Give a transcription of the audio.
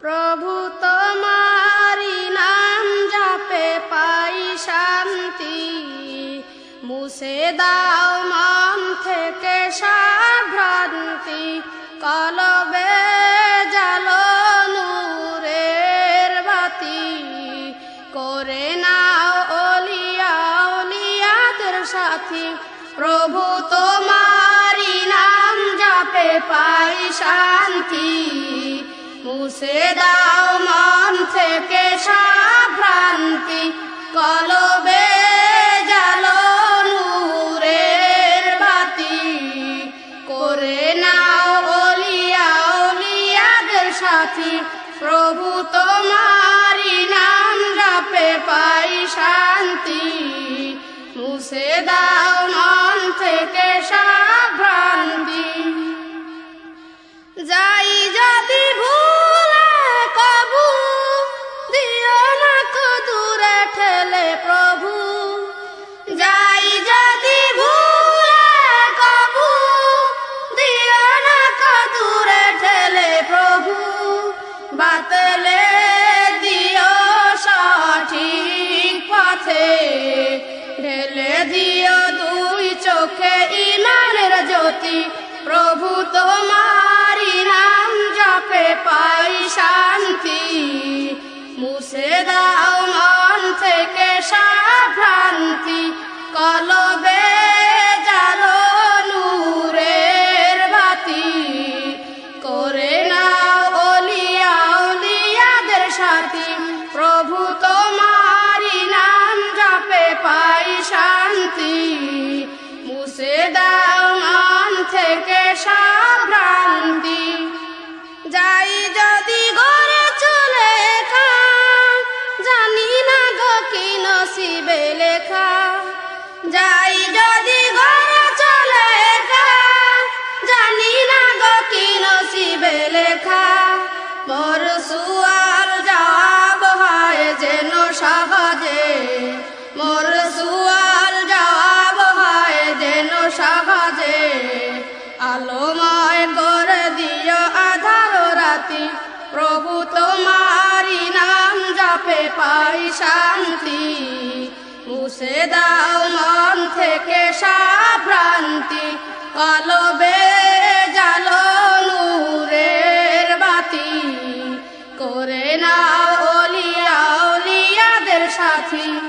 প্রভু তোমারি নাম জাপে পাই শান্তি। মুছে দাও মন থেকে সাভ্রান্তি। কলবে নাও অলিয়া সাথী। প্রভু তোমারি নাম জাপে পাই শান্তি। মুছে দাও মন থেকে সাভ্রান্তি, কলবে জালো নূরের সাথী, প্রভু তোমারি নাম জাপে পাই শান্তি। দাও বাতলে দিও সঠিক পথে। ঢেলে দিও দুই চোখে ইমানের জ্যোতি। প্রভু তোমারি নাম জপে পাই শান্তি। মুছে দাও মন থেকে সাভ্রান্তি কলবে তোমারি নাম জাপে পাই শান্তি। মুছে দাও মন থেকে সাভ্রান্তি। কলবে জালো নূরের বাতি। করে নাও অলিয়া অলিয়াদের সাথী।